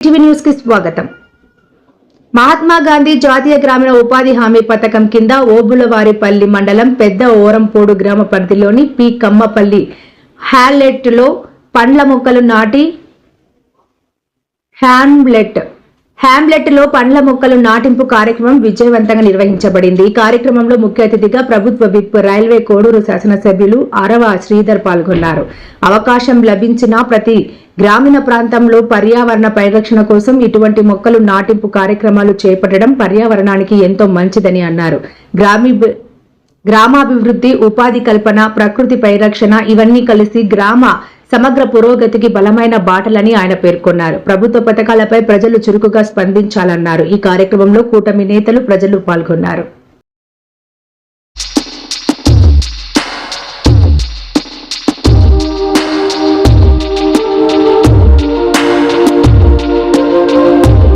TV న్యూస్కి స్వాగతం. మహాత్మా గాంధీ జాతీయ గ్రామీణ ఉపాధి హామీ పథకం కింద ఓబులవారిపల్లి మండలం పెద్ద ఓరంపోడు గ్రామ పరిధిలోని పి. కమ్మపల్లి హ్యాలెట్లో పండ్ల మొక్కలు నాటి హ్యామ్లెట్ హ్యామ్లెట్లో పండ్ల మొక్కలు నాటింపు కార్యక్రమం విజయవంతంగా నిర్వహించబడింది. ఈ కార్యక్రమంలో ముఖ్య అతిథిగా ప్రభుత్వ విప్ రైల్వే కోడూరు శాసనసభ్యులు అరవ శ్రీధర్ పాల్గొన్నారు. అవకాశం లభించిన ప్రతి గ్రామీణ ప్రాంతంలో పర్యావరణ పరిరక్షణ కోసం ఇటువంటి మొక్కలు నాటింపు కార్యక్రమాలు చేపట్టడం పర్యావరణానికి ఎంతో మంచిదని అన్నారు. గ్రామీ గ్రామాభివృద్ధి ఉపాధి కల్పన ప్రకృతి పరిరక్షణ ఇవన్నీ కలిసి గ్రామ సమగ్ర పురోగతికి బలమైన బాటలని ఆయన పేర్కొన్నారు. ప్రభుత్వ పథకాలపై ప్రజలు చురుకుగా స్పందించాలన్నారు. ఈ కార్యక్రమంలో కూటమి నేతలు ప్రజలు పాల్గొన్నారు.